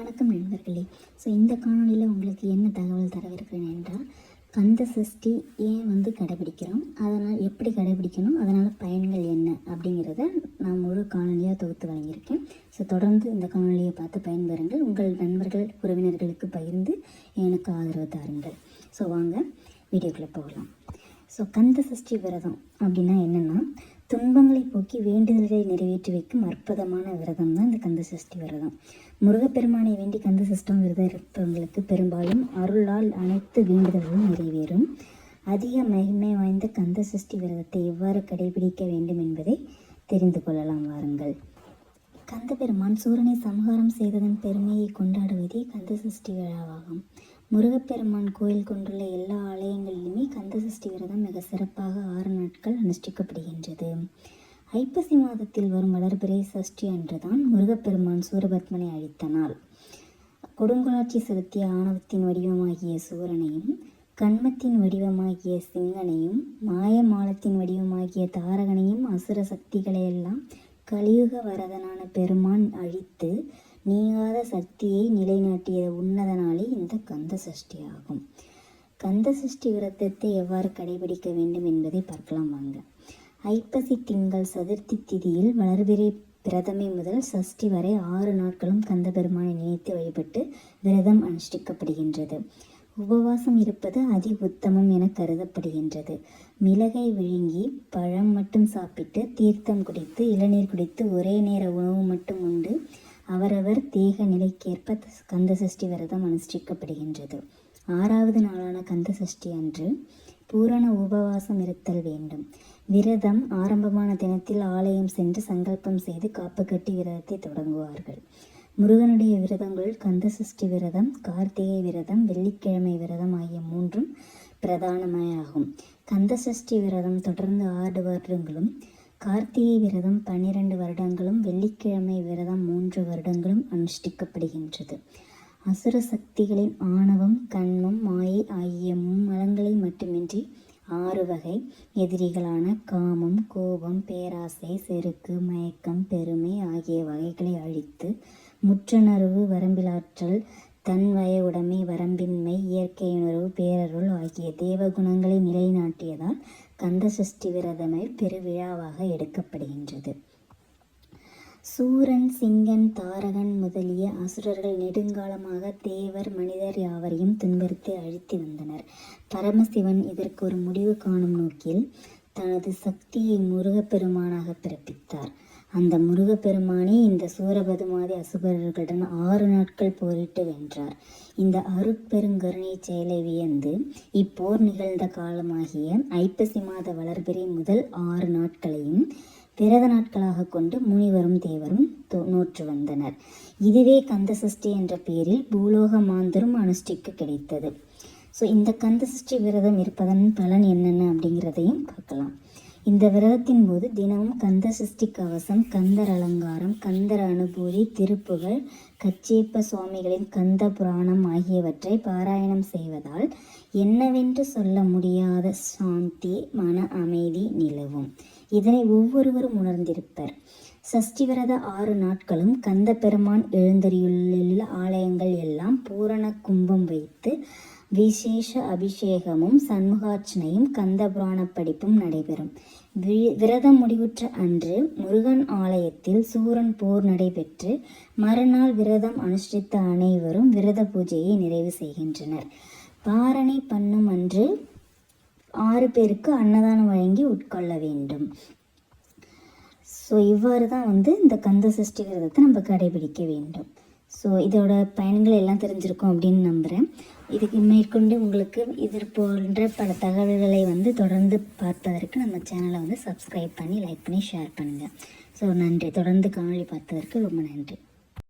வணக்கம் நண்பர்களே. ஸோ இந்த காணொலியில் உங்களுக்கு என்ன தகவல் தரவிருக்கிறேன் என்றால் கந்த சஷ்டி ஏன் வந்து கடைபிடிக்கிறோம்? அதனால் எப்படி கடைபிடிக்கணும்? அதனால் பயன்கள் என்ன? அப்படிங்கிறத நான் முழு காணொலியாக தொகுத்து வழங்கியிருக்கேன். ஸோ தொடர்ந்து இந்த காணொலியை பார்த்து பயன்பெறுங்கள். உங்கள் நண்பர்கள் உறவினர்களுக்கு பகிர்ந்து எனக்கு ஆதரவு தாருங்கள். ஸோ வாங்க வீடியோக்குள்ளே போகலாம். ஸோ கந்த சஷ்டி விரதம் அப்படின்னா என்னென்னா துன்பங்களை போக்கி வேண்டுதல்களை நிறைவேற்றி வைக்கும் அற்புதமான விரதம் தான் இந்த கந்த சஷ்டி விரதம். முருகப்பெருமானை வேண்டி கந்த சஷ்டம் விரதம் இருப்பவங்களுக்கு பெரும்பாலும் அருளால் அனைத்து வேண்டுதல்களும் நிறைவேறும். அதிக மகிமை வாய்ந்த கந்த சஷ்டி விரதத்தை எவ்வாறு கடைபிடிக்க வேண்டும் என்பதை தெரிந்து கொள்ளலாம் வாருங்கள். கந்தபெருமான் சூரனை சம்ஹாரம் செய்ததன் பெருமையை கொண்டாடுவதே கந்த சஷ்டி விழாவாகும். முருகப்பெருமான் கோயில் கொண்டுள்ள எல்லா சஷ்டி விரதம் மிக சிறப்பாக ஆறு நாட்கள் அனுஷ்டிக்கப்படுகின்றது. ஐப்பசி மாதத்தில் வரும் வளர்பிறை சஷ்டி அன்றுதான் முருகப்பெருமான் சூரபத்மனை அழித்த நாள். கொடுங்கோலாட்சி செலுத்திய ஆணவத்தின் வடிவமாகிய சூரனையும் கண்மத்தின் வடிவமாகிய சிங்கனையும் மாயமாலத்தின் வடிவமாகிய தாரகனையும் அசுர சக்திகளையெல்லாம் கலியுக வரதனான பெருமான் அழித்து நீங்காத சக்தியை நிலைநாட்டிய உன்னதனாலே இந்த கந்த சஷ்டி ஆகும் கந்த சஷ்டி விரதத்தை எவ்வாறு கடைபிடிக்க வேண்டும் என்பதை பார்க்கலாம் வாங்க. ஐப்பசி திங்கள் சதுர்த்தி திதியில் வளர்பிறை பிரதமை முதல் சஷ்டி வரை ஆறு நாட்களும் கந்த பெருமானை நினைத்து வழிபட்டு விரதம் அனுஷ்டிக்கப்படுகின்றது. உபவாசம் இருப்பது அதி உத்தமம் என கருதப்படுகின்றது. மிளகை விழுங்கி பழம் மட்டும் சாப்பிட்டு தீர்த்தம் குடித்து இளநீர் குடித்து ஒரே நேர உணவு மட்டும் உண்டு. அவரவர் தேக நிலைக்கேற்ப கந்த சஷ்டி விரதம் அனுஷ்டிக்கப்படுகின்றது. ஆறாவது நாளான கந்த சஷ்டி அன்று பூரண உபவாசம் இருத்தல் வேண்டும். விரதம் ஆரம்பமான தினத்தில் ஆலயம் சென்று சங்கல்பம் செய்து காப்பு கட்டி விரதத்தை தொடங்குவார்கள். முருகனுடைய விரதங்கள் கந்த சஷ்டி விரதம் கார்த்திகை விரதம் வெள்ளிக்கிழமை விரதம் ஆகிய மூன்றும் பிரதானமாயாகும் கந்த சஷ்டி விரதம் தொடர்ந்து ஆறு வருடங்களும் கார்த்திகை விரதம் பன்னிரண்டு வருடங்களும் வெள்ளிக்கிழமை விரதம் மூன்று வருடங்களும் அனுஷ்டிக்கப்படுகின்றது. அசுர சக்திகளின் ஆணவம் கண்மம் மாயை ஆகிய மும்மலங்களை மட்டுமின்றி ஆறு வகை எதிரிகளான காமம் கோபம் பேராசை செருக்கு மயக்கம் பெருமை ஆகிய வகைகளை அழித்து முற்றுணர்வு வரம்பிலாற்றல் தன் வய உடைமை வரம்பின்மை இயற்கையுணர்வு பேரருள் ஆகிய தேவகுணங்களை நிலைநாட்டியதால் கந்த சஷ்டி விரதமே பெருவிழாவாக எடுக்கப்படுகின்றது. சூரன் சிங்கன் தாரகன் முதலிய அசுரர்கள் நெடுங்காலமாக தேவர் மனிதர் யாவரையும் துன்புறுத்தி அழித்து வந்தனர். பரமசிவன் இதற்கு ஒரு முடிவு காணும் நோக்கில் தனது சக்தியை முருகப்பெருமானாக பிறப்பித்தார். அந்த முருகப்பெருமானே இந்த சூரபதுமாதி அசுரர்களுடன் ஆறு நாட்கள் போரிட்டு வென்றார். இந்த அருட்பெருங்கருணை செயலை வியந்து இப்போர் நிகழ்ந்த காலமாகிய ஐப்பசி மாத வளர்பிறை முதல் ஆறு நாட்களையும் விரத நாட்களாக கொண்டு முனிவரும் தேவரும் நோற்று வந்தனர். இதுவே கந்த சஷ்டி என்ற பெயரில் பூலோக மாந்தரும் அனுஷ்டிக்க கிடைத்தது. ஸோ இந்த கந்த சஷ்டி விரதம் இருப்பதன் பலன் என்னென்ன அப்படிங்கிறதையும் பார்க்கலாம். இந்த விரதத்தின் போது தினமும் கந்த சஷ்டி கவசம் கந்தர் அலங்காரம் கந்தர் அனுபூதி திருப்புகள் கச்சேப்ப சுவாமிகளின் கந்த புராணம் ஆகியவற்றை பாராயணம் செய்வதால் என்னவென்று சொல்ல முடியாத சாந்தி மன அமைதி நிலவும். இதனை ஒவ்வொருவரும் உணர்ந்திருப்பர். சஷ்டி விரத ஆறு நாட்களும் கந்த பெருமான் எழுந்தறியுள்ள ஆலயங்கள் எல்லாம் பூரண கும்பம் வைத்து விசேஷ அபிஷேகமும் சண்முகார்ச்சனையும் கந்த புராண படிப்பும் நடைபெறும் விரதம் முடிவுற்ற அன்று முருகன் ஆலயத்தில் சூரன் போர் நடைபெற்று மறுநாள் விரதம் அனுஷ்டித்த அனைவரும் விரத பூஜையை நிறைவு செய்கின்றனர். பாரணை பண்ணும் அன்று ஆறு பேருக்கு அன்னதானம் வழங்கி உட்கொள்ள வேண்டும். ஸோ இவ்வாறு தான் வந்து இந்த கந்த சஷ்டி விரதத்தை நம்ம கடைபிடிக்க வேண்டும். ஸோ இதோட பயன்கள் எல்லாம் தெரிஞ்சிருக்கும் அப்படின்னு நம்புகிறேன் இதுக்கு மேற்கொண்டு உங்களுக்கு இது போன்ற பல தகவல்களை வந்து தொடர்ந்து பார்ப்பதற்கு நம்ம சேனலை வந்து சப்ஸ்கிரைப் பண்ணி லைக் பண்ணி ஷேர் பண்ணுங்கள் ஸோ நன்றி. தொடர்ந்து காணொலி பார்த்ததற்கு ரொம்ப நன்றி.